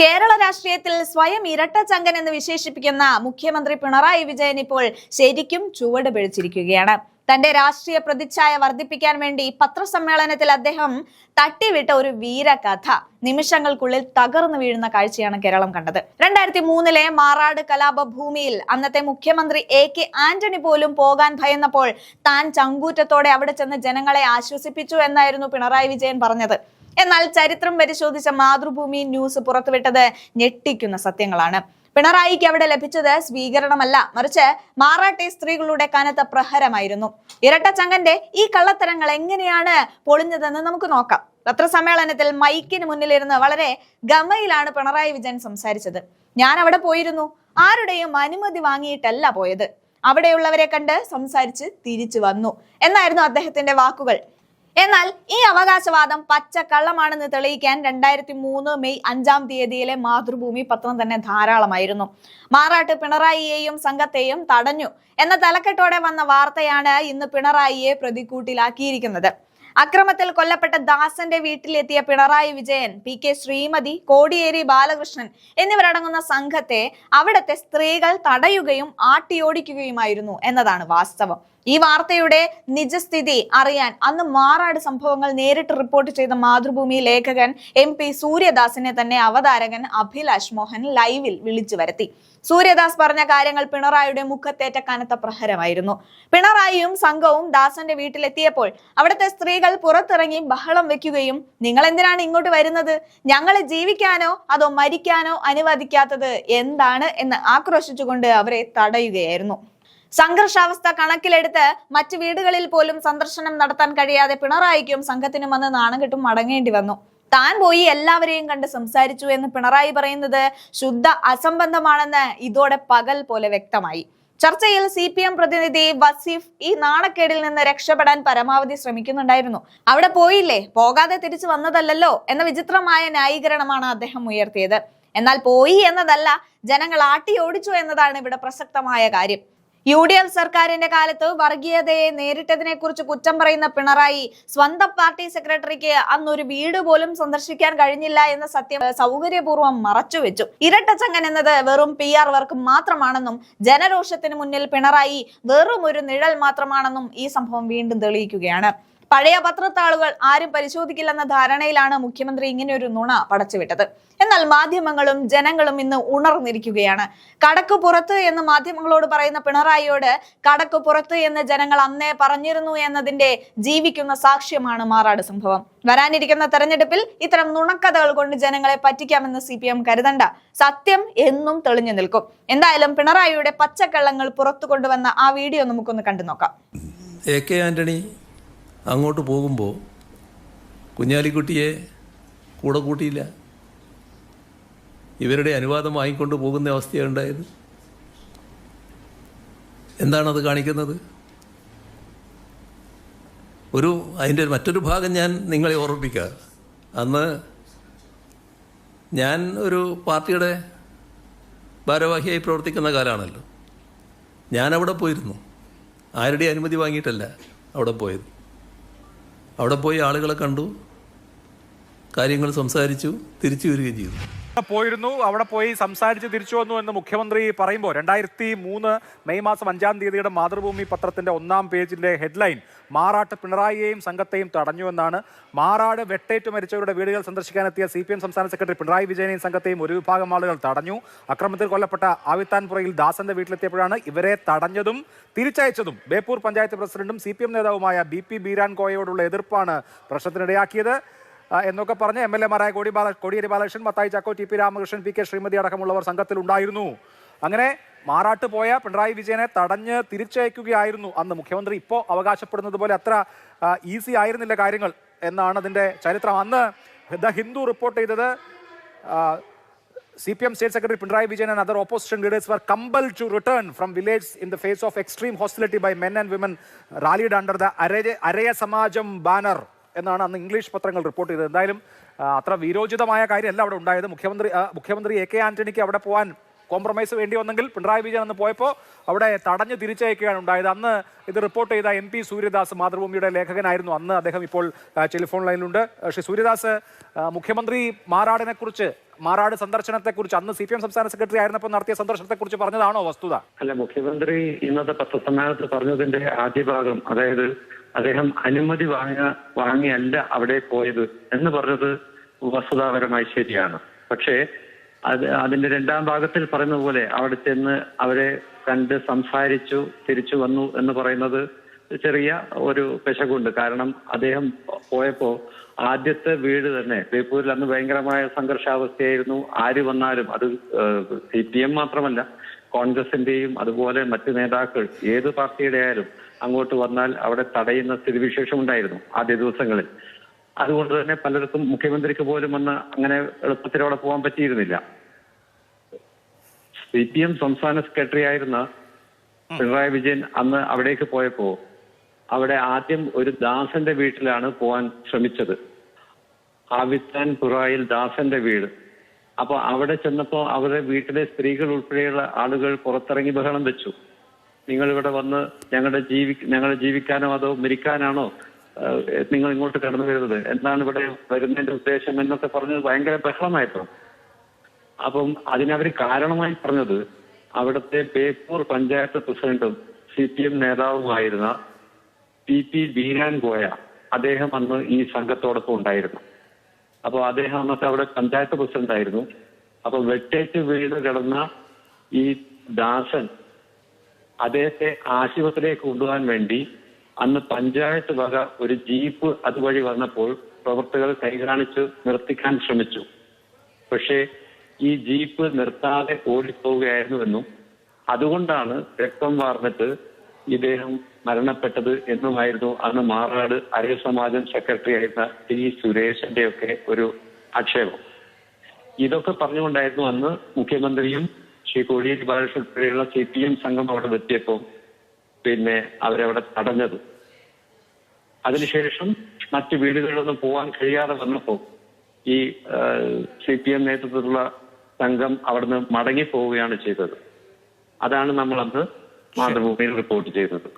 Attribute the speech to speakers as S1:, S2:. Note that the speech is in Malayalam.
S1: കേരള രാഷ്ട്രീയത്തിൽ സ്വയം ഇരട്ട ചങ്കൻ എന്ന് വിശേഷിപ്പിക്കുന്ന മുഖ്യമന്ത്രി പിണറായി വിജയൻ ഇപ്പോൾ ശരിക്കും ചുവട് പിഴിച്ചിരിക്കുകയാണ് തന്റെ രാഷ്ട്രീയ പ്രതിച്ഛായ വർദ്ധിപ്പിക്കാൻ വേണ്ടി പത്രസമ്മേളനത്തിൽ അദ്ദേഹം തട്ടിവിട്ട ഒരു വീരകഥ നിമിഷങ്ങൾക്കുള്ളിൽ തകർന്നു വീഴുന്ന കാഴ്ചയാണ് കേരളം കണ്ടത്. രണ്ടായിരത്തി മൂന്നിലെ മാറാട് കലാപ ഭൂമിയിൽ അന്നത്തെ മുഖ്യമന്ത്രി എ കെ ആന്റണി പോലും പോകാൻ ഭയന്നപ്പോൾ താൻ ചങ്കൂറ്റത്തോടെ അവിടെ ചെന്ന് ജനങ്ങളെ ആശ്വസിപ്പിച്ചു എന്നായിരുന്നു പിണറായി വിജയൻ പറഞ്ഞത്. എന്നാൽ ചരിത്രം പരിശോധിച്ച മാതൃഭൂമി ന്യൂസ് പുറത്തുവിട്ടത് ഞെട്ടിക്കുന്ന സത്യങ്ങളാണ്. പിണറായിക്ക് അവിടെ ലഭിച്ചത് സ്വീകരണമല്ല. മറിച്ച് മാറാട്ടെ സ്ത്രീകളുടെ കനത്ത പ്രഹരമായിരുന്നു. ഇരട്ടച്ചങ്കന്റെ ഈ കള്ളത്തരങ്ങൾ എങ്ങനെയാണ് പൊളിഞ്ഞതെന്ന് നമുക്ക് നോക്കാം. പത്രസമ്മേളനത്തിൽ മൈക്കിന് മുന്നിലിരുന്ന് വളരെ ഗമയിലാണ് പിണറായി വിജയൻ സംസാരിച്ചത്. ഞാൻ അവിടെ പോയിരുന്നു. ആരുടെയും അനുമതി വാങ്ങിയിട്ടല്ല പോയത്. അവിടെയുള്ളവരെ കണ്ട് സംസാരിച്ച് തിരിച്ചു വന്നു. എന്നായിരുന്നു അദ്ദേഹത്തിന്റെ വാക്കുകൾ. എന്നാൽ ഈ അവകാശവാദം പച്ചക്കള്ളമാണെന്ന് തെളിയിക്കാൻ രണ്ടായിരത്തി മൂന്ന് മെയ് അഞ്ചാം തീയതിയിലെ മാതൃഭൂമി പത്രം തന്നെ ധാരാളമായിരുന്നു. മാറാട്ട് പിണറായിയെയും സംഘത്തെയും തടഞ്ഞു എന്ന തലക്കെട്ടോടെ വന്ന വാർത്തയാണ് ഇന്ന് പിണറായിയെ പ്രതിക്കൂട്ടിലാക്കിയിരിക്കുന്നത്. അക്രമത്തിൽ കൊല്ലപ്പെട്ട ദാസന്റെ വീട്ടിലെത്തിയ പിണറായി വിജയൻ പി കെ ശ്രീമതി കോടിയേരി ബാലകൃഷ്ണൻ എന്നിവരടങ്ങുന്ന സംഘത്തെ അവിടുത്തെ സ്ത്രീകൾ തടയുകയും ആട്ടിയോടിക്കുകയുമായിരുന്നു എന്നതാണ് വാസ്തവം. ഈ വാർത്തയുടെ നിജസ്ഥിതി അറിയാൻ അന്ന് മാറാട് സംഭവങ്ങൾ നേരിട്ട് റിപ്പോർട്ട് ചെയ്ത മാതൃഭൂമി ലേഖകൻ എം പി സൂര്യദാസിനെ തന്നെ അവതാരകൻ അഭിലാഷ് മോഹൻ ലൈവിൽ വിളിച്ചു വരുത്തി. സൂര്യദാസ് പറഞ്ഞ കാര്യങ്ങൾ പിണറായിയുടെ മുഖത്തേറ്റ കനത്ത പ്രഹരമായിരുന്നു. പിണറായിയും സംഘവും ദാസന്റെ വീട്ടിലെത്തിയപ്പോൾ അവിടുത്തെ സ്ത്രീകൾ പുറത്തിറങ്ങി ബഹളം വെക്കുകയും നിങ്ങൾ എന്തിനാണ് ഇങ്ങോട്ട് വരുന്നത്? ഞങ്ങളെ ജീവിക്കാനോ അതോ മരിക്കാനോ അനുവദിക്കാത്തത് എന്താണ്? എന്ന് ആക്രോശിച്ചുകൊണ്ട് അവരെ തടയുകയായിരുന്നു. സംഘർഷാവസ്ഥ കണക്കിലെടുത്ത് മറ്റു വീടുകളിൽ പോലും സന്ദർശനം നടത്താൻ കഴിയാതെ പിണറായിക്കും സംഘത്തിനും അന്ന് നാണംകെട്ടും മടങ്ങേണ്ടി വന്നു. താൻ പോയി എല്ലാവരെയും കണ്ട് സംസാരിച്ചു എന്ന് പിണറായി പറയുന്നത് ശുദ്ധ അസംബന്ധമാണെന്ന് ഇതോടെ പകൽ പോലെ വ്യക്തമായി. ചർച്ചയിൽ സി പി എം പ്രതിനിധി വസീഫ് ഈ നാണക്കേടിൽ നിന്ന് രക്ഷപ്പെടാൻ പരമാവധി ശ്രമിക്കുന്നുണ്ടായിരുന്നു. അവിടെ പോയില്ലേ? പോകാതെ തിരിച്ചു വന്നതല്ലല്ലോ എന്ന വിചിത്രമായ ന്യായീകരണമാണ് അദ്ദേഹം ഉയർത്തിയത്. എന്നാൽ പോയി എന്നതല്ല ജനങ്ങൾ ആട്ടി ഓടിച്ചു എന്നതാണ് ഇവിടെ പ്രസക്തമായ കാര്യം. യു ഡി എഫ് സർക്കാരിന്റെ കാലത്ത് വർഗീയതയെ നേരിട്ടതിനെ കുറിച്ച് കുറ്റം പറയുന്ന പിണറായി സ്വന്തം പാർട്ടി സെക്രട്ടറിക്ക് അന്ന് ഒരു വീട് പോലും സന്ദർശിക്കാൻ കഴിഞ്ഞില്ല എന്ന സത്യം സൗകര്യപൂർവം മറച്ചുവെച്ചു. ഇരട്ടച്ചങ്ങൻ എന്നത് വെറും പി ആർ വർക്ക് മാത്രമാണെന്നും ജനരോഷത്തിന് മുന്നിൽ പിണറായി വെറും ഒരു നിഴൽ മാത്രമാണെന്നും ഈ സംഭവം വീണ്ടും തെളിയിക്കുകയാണ്. പഴയ പത്രത്താളുകൾ ആരും പരിശോധിക്കില്ലെന്ന ധാരണയിലാണ് മുഖ്യമന്ത്രി ഇങ്ങനെ ഒരു നുണ പടച്ചുവിട്ടത്. എന്നാൽ മാധ്യമങ്ങളും ജനങ്ങളും ഇന്ന് ഉണർന്നിരിക്കുകയാണ്. കടക്കു പുറത്ത് എന്ന് മാധ്യമങ്ങളോട് പറയുന്ന പിണറായിയോട് കടക്കു പുറത്ത് എന്ന് ജനങ്ങൾ അന്നേ പറഞ്ഞിരുന്നു എന്നതിന്റെ ജീവിക്കുന്ന സാക്ഷ്യമാണ് മാറാട് സംഭവം. വരാനിരിക്കുന്ന തെരഞ്ഞെടുപ്പിൽ ഇത്തരം നുണക്കഥകൾ കൊണ്ട് ജനങ്ങളെ പറ്റിക്കാമെന്ന് സി പി എം കരുതണ്ട. സത്യം എന്നും തെളിഞ്ഞു നിൽക്കും. എന്തായാലും പിണറായിയുടെ പച്ചക്കള്ളങ്ങൾ പുറത്തു കൊണ്ടുവന്ന ആ വീഡിയോ നമുക്കൊന്ന് കണ്ടു നോക്കാം
S2: എ കെ ആന്റണി അങ്ങോട്ട് പോകുമ്പോൾ കുഞ്ഞാലിക്കുട്ടിയെ കൂടെ കൂട്ടിയില്ല. ഇവരുടെ അനുവാദം വാങ്ങിക്കൊണ്ട് പോകുന്ന അവസ്ഥയാണ് ഉണ്ടായത്. എന്താണത് കാണിക്കുന്നത്? ഒരു അതിന്റെ മറ്റൊരു ഭാഗം ഞാൻ നിങ്ങളെ ഓർമ്മിപ്പിക്കുക അന്ന് ഞാൻ ഒരു പാർട്ടിയുടെ ഭാരവാഹിയായി പ്രവർത്തിക്കുന്ന കാലമാണല്ലോ. ഞാനവിടെ പോയിരുന്നു. ആരുടെ അനുമതി വാങ്ങിയിട്ടല്ല അവിടെ പോയത്. അവിടെ പോയി ആളുകളെ കണ്ടു കാര്യങ്ങൾ സംസാരിച്ചു തിരിച്ചു വരികയും ചെയ്തു.
S3: പോയിരുന്നു. അവിടെ പോയി സംസാരിച്ച് തിരിച്ചു വന്നു എന്ന് മുഖ്യമന്ത്രി പറയുമ്പോൾ രണ്ടായിരത്തി മൂന്ന് മെയ് മാസം അഞ്ചാം തീയതിയുടെ മാതൃഭൂമി പത്രത്തിന്റെ ഒന്നാം പേജിന്റെ ഹെഡ്ലൈൻ മാറാട്ട് പിണറായിയെയും സംഘത്തെയും തടഞ്ഞു എന്നാണ്. മാറാട് വെട്ടേറ്റ് മരിച്ചവരുടെ വീടുകൾ സന്ദർശിക്കാനെത്തിയ സി പി എം സംസ്ഥാന സെക്രട്ടറി പിണറായി വിജയനെയും സംഘത്തെയും ഒരു വിഭാഗം ആളുകൾ തടഞ്ഞു. അക്രമത്തിൽ കൊല്ലപ്പെട്ട ആവിത്താൻപുറയിൽ ദാസന്റെ വീട്ടിലെത്തിയപ്പോഴാണ് ഇവരെ തടഞ്ഞതും തിരിച്ചയച്ചതും. ബേപ്പൂർ പഞ്ചായത്ത് പ്രസിഡന്റും സി നേതാവുമായ ബി പി ബീരാൻ കോയയോടുള്ള എതിർപ്പാണ് പ്രശ്നത്തിനിടയാക്കിയത്. എന്നൊക്കെ പറഞ്ഞ് M L എമാരായ Kodi Bala Kodiyeri Balakrishnan Mathai Chacko T P Ramakrishnan P K Sreemathi അടക്കമുള്ളവർ സംഘത്തിലുണ്ടായിരുന്നു അങ്ങനെ മാറാട്ട് പോയ പിണറായി വിജയനെ തടഞ്ഞ് തിരിച്ചയക്കുകയായിരുന്നു അന്ന് മുഖ്യമന്ത്രി. ഇപ്പോൾ അവകാശപ്പെടുന്നത് പോലെ അത്ര ഈസി ആയിരുന്നില്ല കാര്യങ്ങൾ എന്നാണ് അതിന്റെ ചരിത്രം. അന്ന് ദ ഹിന്ദു റിപ്പോർട്ട് ചെയ്തത് C P M state secretary Pinarayi Vijayan and other opposition leaders were compel to return from village in the face of extreme hostility by men and women rallied under the Araya Araya Samajam banner എന്നാണ് അന്ന് ഇംഗ്ലീഷ് പത്രങ്ങൾ റിപ്പോർട്ട് ചെയ്തത്. എന്തായാലും അത്ര വീരോചിതമായ കാര്യമല്ല അവിടെ ഉണ്ടായത്. മുഖ്യമന്ത്രി മുഖ്യമന്ത്രി എ കെ ആന്റണിക്ക് അവിടെ പോകാൻ കോംപ്രമൈസ് വേണ്ടി വന്നെങ്കിൽ പിണറായി വിജയൻ അന്ന് പോയപ്പോൾ അവിടെ തടഞ്ഞു തിരിച്ചയക്കുകയാണ് ഉണ്ടായത്. അന്ന് ഇത് റിപ്പോർട്ട് ചെയ്ത എം പി സൂര്യദാസ് മാതൃഭൂമിയുടെ ലേഖകനായിരുന്നു അന്ന്. അദ്ദേഹം ഇപ്പോൾ ടെലിഫോൺ ലൈനിലുണ്ട്. ശ്രീ സൂര്യദാസ് മുഖ്യമന്ത്രി മാറാടിനെ കുറിച്ച് മാറാട് സന്ദർശനത്തെക്കുറിച്ച് അന്ന് സി പി എം സംസ്ഥാന സെക്രട്ടറി ആയിരുന്നപ്പോൾ നടത്തിയ സന്ദർശനത്തെക്കുറിച്ച് പറഞ്ഞതാണോ വസ്തുത?
S4: അല്ല മുഖ്യമന്ത്രി ഇന്നത്തെ പത്രസമ്മേളനത്തിൽ പറഞ്ഞതിന്റെ ആദ്യ ഭാഗം അതായത് അദ്ദേഹം അനുമതി വാങ്ങ വാങ്ങിയല്ല അവിടെ പോയത് എന്ന് പറഞ്ഞത് വസ്തുതാപരമായി ശരിയാണ്. പക്ഷേ അത് അതിന്റെ രണ്ടാം ഭാഗത്തിൽ പറയുന്ന പോലെ അവിടെ ചെന്ന് അവരെ കണ്ട് സംസാരിച്ചു തിരിച്ചു വന്നു എന്ന് പറയുന്നത് ചെറിയ ഒരു പെശകുണ്ട്. കാരണം അദ്ദേഹം പോയപ്പോ ആദ്യത്തെ വീട് തന്നെ ബേപ്പൂരിൽ അന്ന് ഭയങ്കരമായ സംഘർഷാവസ്ഥയായിരുന്നു. ആര് വന്നാലും അത് സി പി എം മാത്രമല്ല കോൺഗ്രസിന്റെയും അതുപോലെ മറ്റു നേതാക്കൾ ഏത് പാർട്ടിയുടെ ആയാലും അങ്ങോട്ട് വന്നാൽ അവിടെ തടയുന്ന സ്ഥിതിവിശേഷം ഉണ്ടായിരുന്നു ആദ്യ ദിവസങ്ങളിൽ. അതുകൊണ്ട് തന്നെ പലർക്കും മുഖ്യമന്ത്രിക്ക് പോലും അന്ന് അങ്ങനെ എളുപ്പത്തിൽ അവിടെ പോകാൻ പറ്റിയിരുന്നില്ല. സി പി എം സംസ്ഥാന സെക്രട്ടറി ആയിരുന്ന പിണറായി വിജയൻ അന്ന് അവിടേക്ക് പോയപ്പോ അവിടെ ആദ്യം ഒരു ദാസന്റെ വീട്ടിലാണ് പോവാൻ ശ്രമിച്ചത്. ആവിത്താൻ പുറായിൽ ദാസന്റെ വീട്. അപ്പൊ അവിടെ ചെന്നപ്പോ അവരുടെ വീട്ടിലെ സ്ത്രീകൾ ഉൾപ്പെടെയുള്ള ആളുകൾ പുറത്തിറങ്ങി ബഹളം വെച്ചു. നിങ്ങൾ ഇവിടെ വന്ന് ഞങ്ങളുടെ ജീവി ഞങ്ങളെ ജീവിക്കാനോ അതോ മരിക്കാനാണോ നിങ്ങൾ ഇങ്ങോട്ട് കടന്നു വരുന്നത്. എന്താണ് ഇവിടെ വരുന്നതിന്റെ ഉദ്ദേശം എന്നൊക്കെ പറഞ്ഞത് ഭയങ്കര ബഹളമായിരുന്നു അപ്പം അതിനവർ കാരണമായി പറഞ്ഞത് അവിടുത്തെ ബേപ്പൂർ പഞ്ചായത്ത് പ്രസിഡന്റും സി പി എം നേതാവുമായിരുന്ന പി പി ബീരാൻ ഗോയ അദ്ദേഹം അന്ന് ഈ സംഘത്തോടൊപ്പം ഉണ്ടായിരുന്നു. അപ്പോൾ അദ്ദേഹം അന്നത്തെ അവിടെ പഞ്ചായത്ത് പ്രസിഡന്റ് ആയിരുന്നു. അപ്പൊ വെട്ടേറ്റ് വീട് കിടന്ന ഈ ദാസൻ അദ്ദേഹത്തെ ആശുപത്രിയിലേക്ക് കൊണ്ടുപോകാൻ വേണ്ടി അന്ന് പഞ്ചായത്ത് വക ഒരു ജീപ്പ് അതുവഴി വന്നപ്പോൾ പ്രവർത്തകർ കൈകാണിച്ച് നിർത്തിക്കാൻ ശ്രമിച്ചു. പക്ഷേ ഈ ജീപ്പ് നിർത്താതെ ഓടിപ്പോവുകയായിരുന്നുവെന്നും അതുകൊണ്ടാണ് രക്തം വാർന്നിട്ട് ഇദ്ദേഹം മരണപ്പെട്ടത് എന്നുമായിരുന്നു അന്ന് മാറാട് അരയ സമാജം സെക്രട്ടറി ആയിരുന്ന ടി സുരേഷിന്റെ ഒക്കെ ഒരു ആക്ഷേപം. ഇതൊക്കെ പറഞ്ഞുകൊണ്ടായിരുന്നു അന്ന് മുഖ്യമന്ത്രിയും ശ്രീ കോടിയേരി ബാലകൃഷ്ണൻ ഉൾപ്പെടെയുള്ള സി പി എം സംഘം അവിടെ എത്തിയപ്പോൾ പിന്നെ അവരവിടെ തടഞ്ഞത്. അതിനുശേഷം മറ്റ് വീടുകളിലൊന്നും പോകാൻ കഴിയാതെ വന്നപ്പോൾ ഈ സി പി എം നേതൃത്വത്തിലുള്ള സംഘം അവിടുന്ന് മടങ്ങി പോവുകയാണ് ചെയ്തത്. അതാണ് നമ്മൾ അന്ന് മാതൃഭൂമിയിൽ റിപ്പോർട്ട് ചെയ്തത്.